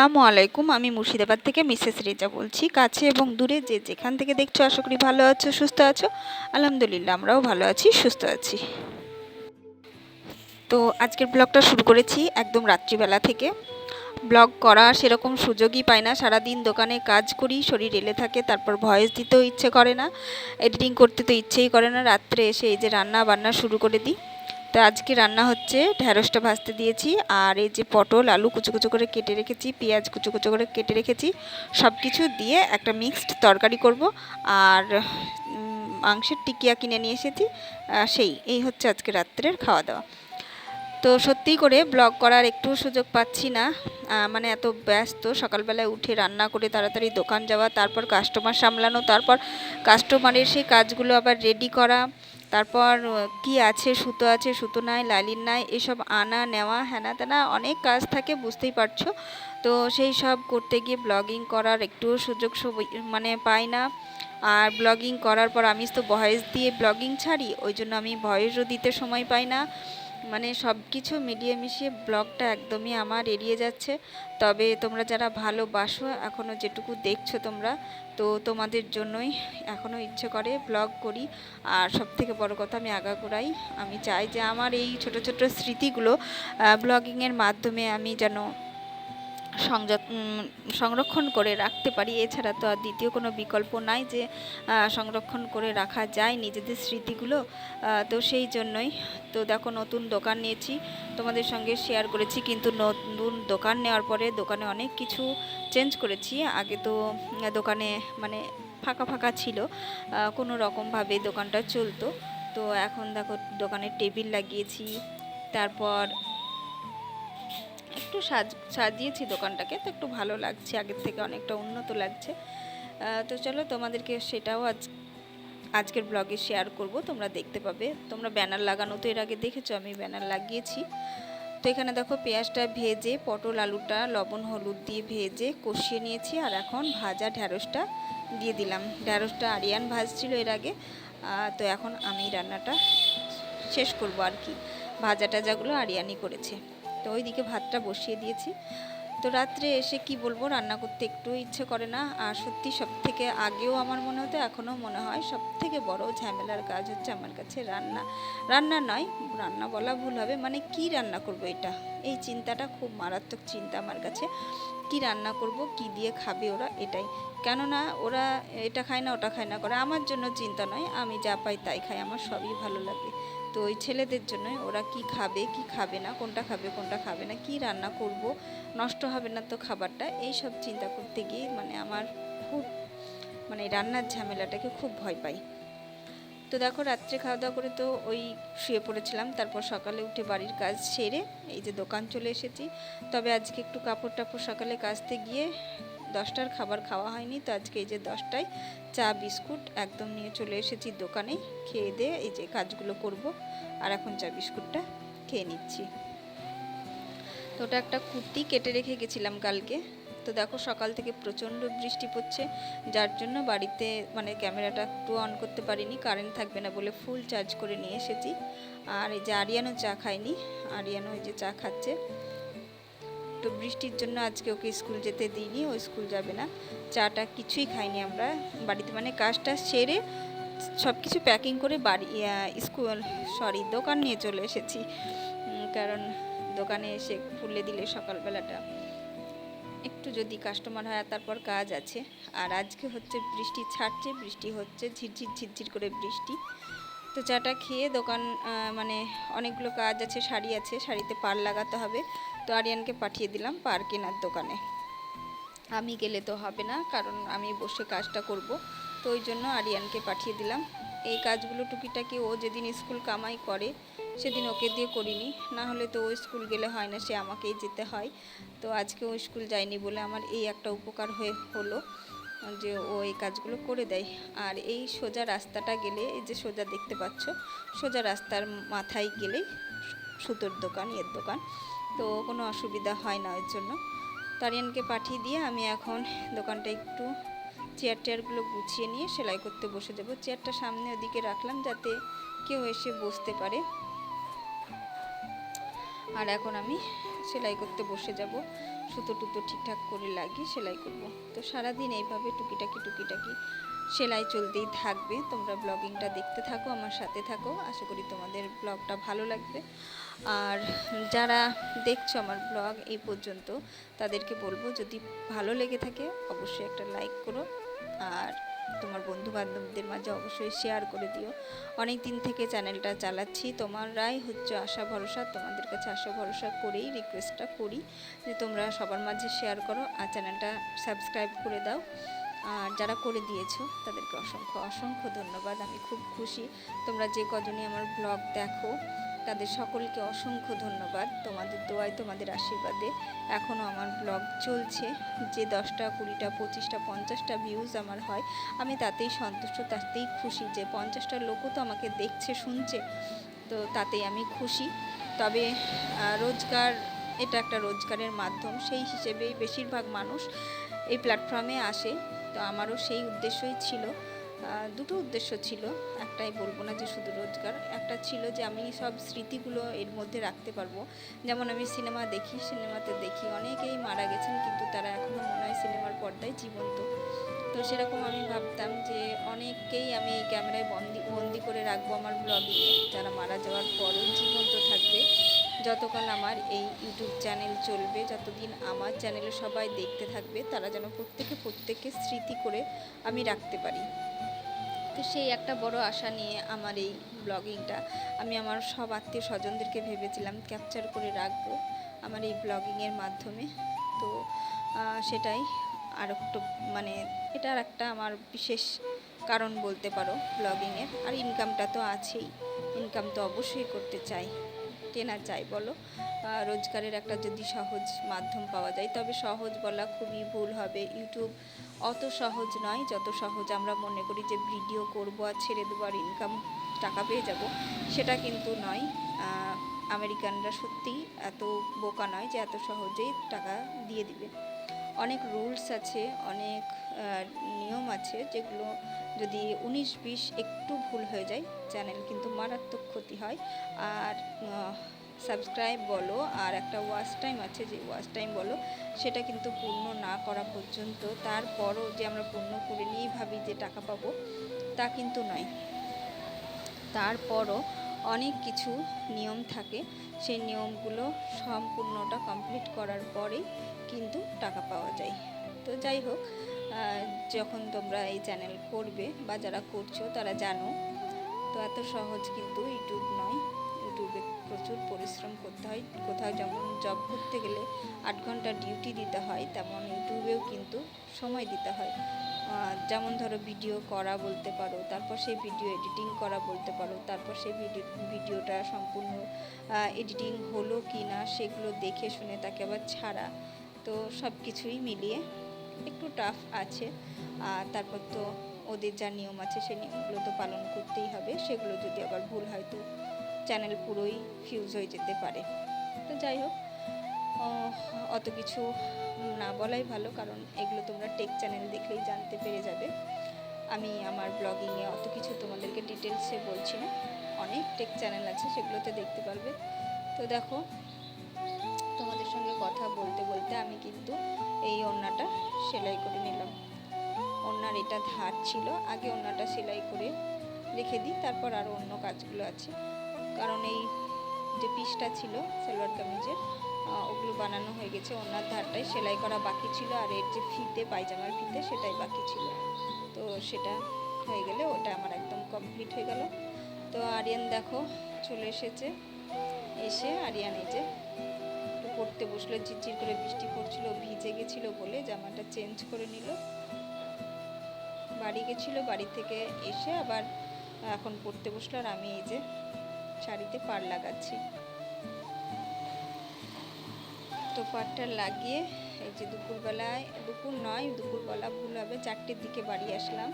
আসসালামু আলাইকুম, আমি মুর্শিদাবাদ থেকে মিসেস রেজা বলছি। কাছে এবং দূরে যে যেখান থেকে দেখছ, আশা করি ভালো আছো, সুস্থ আছো। আলহামদুলিল্লাহ, আমরাও ভালো আছি, সুস্থ আছি। তো আজকের ব্লগটা শুরু করেছি একদম রাত্রিবেলা থেকে। ব্লগ করা সেরকম সুযোগই পাই না। সারাদিন দোকানে কাজ করি, শরীর এলে থাকে, তারপর ভয়েস দিতেও ইচ্ছে করে না। এডিটিং করতে তো ইচ্ছেই করে না। রাত্রে এসে এই যে রান্না বান্না শুরু করে দিই। তো আজকে রান্না হচ্ছে ঢ্যাঁড়সটা ভাজতে দিয়েছি, আর এই যে পটল, আলু কুচো কুচো করে কেটে রেখেছি, পেঁয়াজ কুচো কুচো করে কেটে রেখেছি সব কিছু দিয়ে একটা মিক্সড তরকারি করব, আর মাংসের টিকিয়া কিনে নিয়ে এসেছি সেই, এই হচ্ছে আজকে রাত্রের খাওয়া দাওয়া। তো সত্যি করে ব্লগ করার একটু সুযোগ পাচ্ছি না মানে এত ব্যস্ত, সকালবেলায় উঠে রান্না করে তাড়াতাড়ি দোকান যাওয়া, তারপর কাস্টমার সামলানো, তারপর কাস্টমারের সেই কাজগুলো আবার রেডি করা তারপর কি আছে? সুতো আছে, সুতো নাই, লালিন নাই, এসব আনা, নেওয়া হ্যানা তেনা অনেক কাজ থাকে, বুঝতেই পারছ। তো সেই সব করতে গিয়ে ব্লগিং করার একটু সুযোগ মানে পাই না। আর ব্লগিং করার পর আমি তো ভয়েস দিয়ে ব্লগিং ছাড়ি, ওই জন্য আমি ভয়েসও দিতে সময় পাই না। মানে সব কিছু মিলিয়ে মিশিয়ে ব্লগটা একদমই আমার এড়িয়ে যাচ্ছে। তবে তোমরা যারা ভালোবাসো এখনও যেটুকু দেখছ তোমরা, তো তোমাদের জন্যই এখনও ইচ্ছে করে ব্লগ করি। আর সব থেকে বড় কথা, আমি আগাগোড়াই, আমি চাই যে আমার এই ছোট ছোট স্মৃতিগুলো ব্লগিংয়ের মাধ্যমে আমি যেন সংযত সংরক্ষণ করে রাখতে পারি। এছাড়া তো আর দ্বিতীয় কোনো বিকল্প নাই যে সংরক্ষণ করে রাখা যায় নিজেদের স্মৃতিগুলো। তো সেই জন্যই তো দেখো নতুন দোকান নিয়েছি, তোমাদের সঙ্গে শেয়ার করেছি। কিন্তু নতুন দোকান নেওয়ার পরে দোকানে অনেক কিছু চেঞ্জ করেছি। আগে তো দোকানে মানে ফাঁকা ফাঁকা ছিল কোনো রকমভাবে দোকানটা চলতো। তো এখন দেখো দোকানে টেবিল লাগিয়েছি। তারপর একটু সাজ, সাজিয়েছি দোকানটাকে, তো একটু ভালো লাগছে, আগের থেকে অনেকটা উন্নত লাগছে। তো চলো তোমাদেরকে সেটাও আজ, আজকের ব্লগে শেয়ার করব, তোমরা দেখতে পাবে। তোমরা ব্যানার লাগানো তো এর আগে দেখেছ, আমি ব্যানার লাগিয়েছি। তো এখানে দেখো পেঁয়াজটা ভেজে, পটল আলুটা, লবণ, হলুদ দিয়ে ভেজে কষিয়ে নিয়েছি, আর এখন ভাজা ঢ্যাঁড়সটা দিয়ে দিলাম। ঢ্যাঁড়সটা আরিয়ান ভাজছিল এর আগে তো এখন আমি রান্নাটা শেষ করব আর কি। ভাজা টাজাগুলো আরিয়ানি করেছে। তো ওইদিকে ভাতটা বসিয়ে দিয়েছি। তো রাত্রে এসে কি বলব, রান্না করতে একটু ইচ্ছে করে না। আর সত্যি সব থেকে আগেও আমার মনে হতো, এখনও মনে হয় সব থেকে বড় ঝামেলার কাজ হচ্ছে আমার কাছে রান্না। রান্না নয়, রান্না বলা ভুল হবে। মানে কি রান্না করব এটা? এই চিন্তাটা খুব মারাত্মক চিন্তা আমার কাছে। কি রান্না করব, কি দিয়ে খাবে ওরা, এটাই। কেননা ওরা এটা খায় না, ওটা খায় না করে। আমার জন্য চিন্তা নয়, আমি যা পাই তাই খাই, আমার সবই ভালো লাগে। তো ওই ছেলেদের জন্য ওরা কি খাবে কি খাবে না, কোনটা খাবে কোনটা খাবে না, কি রান্না করব, নষ্ট হবে না তো খাবারটা এই সব চিন্তা করতে গিয়ে মানে আমার খুব মানে রান্নার ঝামেলাটাকে খুব ভয় পাই। তো দেখো, রাত্রে খাওয়া দাওয়া করে তো ওই শুয়ে পড়েছিলাম। তারপর সকালে উঠে বাড়ির কাজ সেরে এই যে দোকান চলে এসেছি। তবে আজকে একটু কাপড় টাপড় সকালে কাচতে গিয়ে দশটার খাবার খাওয়া হয়নি। তো আজকে এই যে দশটায় চা, বিস্কুট একদম নিয়ে চলে এসেছি দোকানে। খেয়ে দিয়ে এই যে কাজগুলো করব। আর এখন চা, বিস্কুটটা খেয়ে নিচ্ছি। তো ওটা একটা কুর্তি কেটে রেখে গেছিলাম কালকে। তো দেখো সকাল থেকে প্রচণ্ড বৃষ্টি পড়ছে, যার জন্য বাড়িতে মানে ক্যামেরাটা একটু অন করতে পারিনি কারেন্ট থাকবে না বলে ফুল চার্জ করে নিয়ে এসেছি। আর এই যে আরিয়ানও চা খায়নি, আরিয়ানও এই যে চা খাচ্ছে। তো বৃষ্টির জন্য আজকে ওকে স্কুল যেতে দিইনি, ও স্কুল যাবে না। চাটা কিছুই খাইনি আমরা, বাড়িতে মানে কাজটা সেরে সব কিছু প্যাকিং করে বাড়ি স্কুল সরি দোকান নিয়ে চলে এসেছি। কারণ দোকানে এসে খুলে দিলে সকালবেলাটা। একটু যদি কাস্টমার হয় তারপর কাজ আছে। আর আজকে হচ্ছে বৃষ্টি ছাড়ছে, বৃষ্টি হচ্ছে, ঝিরঝির ঝিরঝির করে বৃষ্টি। তো চাটা খেয়ে দোকান মানে অনেকগুলো কাজ আছে, শাড়ি আছে, শাড়িতে পার লাগাতে হবে। তো আরিয়ানকে পাঠিয়ে দিলাম পার কেনার দোকানে। আমি গেলে তো হবে না, কারণ আমি বসে কাজটা করব। তো ওই জন্য আরিয়ানকে পাঠিয়ে দিলাম। এই কাজগুলো টুকিটাকি ও যেদিন স্কুল কামাই করে সেদিন ওকে দিয়ে করিনি। না হলে তো ও স্কুল গেলে হয় না, সে আমাকেই যেতে হয়। তো আজকে ও স্কুল যায়নি বলে আমার এই একটা উপকার হয়ে হলো যে ও এই কাজগুলো করে দেয়। আর এই সোজা রাস্তাটা গেলে, এই যে সোজা দেখতে পাচ্ছ, সোজা রাস্তার মাথায় গেলেই সুতোর দোকান এর দোকান। তো কোনো অসুবিধা হয় না এর জন্য। তারিয়ানকে পাঠিয়ে দিয়ে আমি এখন দোকানটা একটু চেয়ার টেয়ারগুলো গুছিয়ে নিয়ে সেলাই করতে বসে দেবো চেয়ারটা সামনে ওদিকে রাখলাম যাতে কেউ এসে বসতে পারে। আর এখন আমি সেলাই করতে বসে যাব। সুতো টুতো ঠিকঠাক করে লাগিয়ে সেলাই করব। তো সারাদিন এইভাবে টুকিটাকি টুকিটাকি সেলাই চলতেই থাকবে। তোমরা ব্লগিংটা দেখতে থাকো, আমার সাথে থাকো। আশা করি তোমাদের ব্লগটা ভালো লাগবে। আর যারা দেখছ আমার ব্লগ এই পর্যন্ত, তাদেরকে বলব যদি ভালো লেগে থাকে, অবশ্যই একটা লাইক করো। আর তোমার বন্ধু বান্ধবদের মাঝে অবশ্যই শেয়ার করে দিও। অনেক দিন থেকে চ্যানেলটা চালাচ্ছি। তোমাররাই হচ্ছে আশা ভরসা, তোমাদের কাছে আশা ভরসা করেই রিকোয়েস্টটা করি যে তোমরা সবার মাঝে শেয়ার করো আর চ্যানেলটা সাবস্ক্রাইব করে দাও। আর যারা করে দিয়েছ, তাদেরকে অসংখ্য অসংখ্য ধন্যবাদ। আমি খুব খুশি। তোমরা যে কজনই আমার ব্লগ দেখো তাদের সকলকে অসংখ্য ধন্যবাদ। তোমাদের দোয়ায়, তোমাদের আশীর্বাদে এখনও আমার ব্লগ চলছে। যে দশটা, কুড়িটা, পঁচিশটা, পঞ্চাশটা ভিউজ আমার হয়, আমি তাতেই সন্তুষ্ট, তাতেই খুশি যে পঞ্চাশটা লোকও তো আমাকে দেখছে, শুনছে, তো তাতেই আমি খুশি। তবে রোজগার, এটা একটা রোজগারের মাধ্যম, সেই হিসেবেই বেশিরভাগ মানুষ এই প্ল্যাটফর্মে আসে। তো আমারও সেই উদ্দেশ্যই ছিল। দুটো উদ্দেশ্য ছিল। একটাই বলব না যে শুধু রোজগার, একটা ছিল যে আমি সব স্মৃতিগুলো এর মধ্যে রাখতে পারব। যেমন আমি সিনেমা দেখি, সিনেমাতে দেখি, অনেকেই মারা গেছেন কিন্তু তারা এখনও মনে হয় সিনেমার পর্দায় জীবন্ত। তো সেরকম আমি ভাবতাম যে অনেককেই আমি এই ক্যামেরায় বন্দি বন্দি করে রাখব আমার ব্লগিংয়ে যারা মারা যাওয়ার পরও জীবন্ত থাকবে। যতকাল আমার এই ইউটিউব চ্যানেল চলবে, যতদিন আমার চ্যানেলে সবাই দেখতে থাকবে, তারা যেন প্রত্যেকে প্রত্যেককে স্মৃতি করে আমি রাখতে পারি। তো সেই একটা বড় আশা নিয়ে আমার এই ব্লগিংটা আমি আমার সব আত্মীয় স্বজনদেরকে ভেবেছিলাম ক্যাপচার করে রাখব আমার এই ব্লগিংয়ের মাধ্যমে। তো সেটাই আর একটু মানে এটা আর একটা আমার বিশেষ কারণ বলতে পারো ব্লগিংয়ের আর ইনকামটা তো আছেই। ইনকাম তো অবশ্যই করতে চাই। কেনা যায় বলো? রোজগারের একটা যদি সহজ মাধ্যম পাওয়া যায়, তবে সহজ বলা খুবই ভুল হবে। ইউটিউব অত সহজ নয়, যত সহজ আমরা মনে করি যে ভিডিও করব আর ছেড়ে দেবো আর ইনকাম টাকা পেয়ে যাব, সেটা কিন্তু নয়। আমেরিকানরা সত্যিই এত বোকা নয় যে এত সহজেই টাকা দিয়ে দিবে। অনেক রুলস আছে, অনেক নিয়ম আছে যেগুলো যদি উনিশ বিশ একটু ভুল হয়ে যায়, চ্যানেল কিন্তু মারাত্মক ক্ষতি হয়। আর সাবস্ক্রাইব বলো আর একটা ওয়াচ টাইম আছে যে ওয়াচ টাইম বলো, সেটা কিন্তু পূর্ণ না করা পর্যন্ত। তারপরও যে আমরা পূর্ণ করে নিয়েই ভাবি যে টাকা পাবো, তা কিন্তু নয়। তারপরও অনেক কিছু নিয়ম থাকে। সেই নিয়মগুলো সম্পূর্ণটা কমপ্লিট করার পরেই কিন্তু টাকা পাওয়া যায়। তো যাই হোক যখন তোমরা এই চ্যানেল করবে বা যারা করছ তারা জানো, তো এত সহজ কিন্তু ইউটিউব নয়। ইউটিউবে প্রচুর পরিশ্রম করতে হয়। কোথাও যেমন জব করতে গেলে আট ঘণ্টা ডিউটি দিতে হয়, তেমন ইউটিউবেও কিন্তু সময় দিতে হয়। যেমন ধরো ভিডিও করা বলতে পারো, তারপর সেই ভিডিও এডিটিং করা বলতে পারো, তারপর সেই ভিডিও ভিডিওটা সম্পূর্ণ এডিটিং হলো কি না সেগুলো দেখে শুনে তাকে আবার ছাড়া। তো সব কিছুই মিলিয়ে একটু টাফ আছে। আর তারপর তো ওদের যা নিয়ম আছে সেই নিয়মগুলো তো পালন করতেই হবে, সেগুলো যদি আবার ভুল হয় তো চ্যানেল পুরোই ফিউজ হয়ে যেতে পারে। তো যাই হোক অত কিছু না বলাই ভালো, কারণ এগুলো তোমরা টেক চ্যানেল দেখলেই জানতে পেরে যাবে। আমি আমার ব্লগিংয়ে অত কিছু তোমাদেরকে ডিটেলসে বলছি না। অনেক টেক চ্যানেল আছে, সেগুলোতে দেখতে পারবে। তো দেখো, তোমাদের সঙ্গে কথা বলতে বলতে আমি কিন্তু এই ওড়নাটা সেলাই করে নিলাম। ওড়নার এটা ধার ছিল, আগে ওড়নাটা সেলাই করে রেখে দিই, তারপর আরও অন্য কাজগুলো আছে। কারণ এই যে পিসটা ছিল, সালোয়ার কামিজের ওগুলো বানানো হয়ে গেছে। ওনার ধারটাই সেলাই করা বাকি ছিল, আর এর যে ফিতে, পায়জামার ফিতে, সেটাই বাকি ছিল। তো সেটা হয়ে গেলে ওটা আমার একদম কমপ্লিট হয়ে গেল। তো আরিয়ান দেখো, চলে এসেছে। এসে আরিয়ান এই যে একটু পড়তে বসল, ঝিরঝির করে বৃষ্টি পড়ছিল, ভিজে গেছিল বলে জামাটা চেঞ্জ করে নিল। বাড়ি গেছিল, বাড়ি থেকে এসে আবার এখন পড়তে বসল, আর আমি এই যে শাড়িতে পার লাগাচ্ছি। তো পাটটা লাগিয়ে এই যে দুপুরবেলায়, দুপুর নয়, দুপুরবেলা ভুল হবে, চারটের দিকে বাড়ি আসলাম।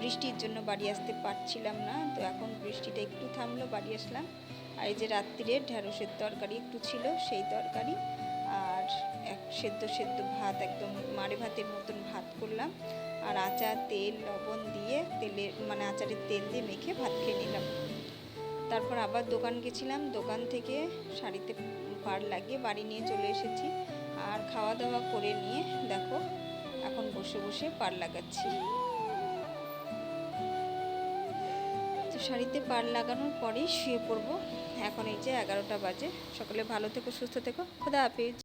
বৃষ্টির জন্য বাড়ি আসতে পারছিলাম না, তো এখন বৃষ্টিটা একটু থামলো, বাড়ি আসলাম। আর এই যে রাত্রিরে ঢ্যাঁড়সের তরকারি একটু ছিল, সেই তরকারি আর এক সেদ্ধ সেদ্ধ ভাত, একদম মাড়ে ভাতের মতন ভাত করলাম। আর আচার, তেল, লবণ দিয়ে তেলে মানে আচারের তেল দিয়ে মেখে ভাত খেয়ে নিলাম। তারপর আবার দোকান গেছিলাম। দোকান থেকে শাড়িতে পার লাগিয়ে বাড়ি নিয়ে চলে এসেছি। আর খাওয়া দাওয়া করে নিয়ে দেখো, এখন বসে বসে পার লাগাচ্ছি। তো শাড়িতে পার লাগানোর পরেই শুয়ে পড়ব। এখন এই যে এগারোটা বাজে। সকলে ভালো থেকো, সুস্থ থেকো। খোদা হাফিজ।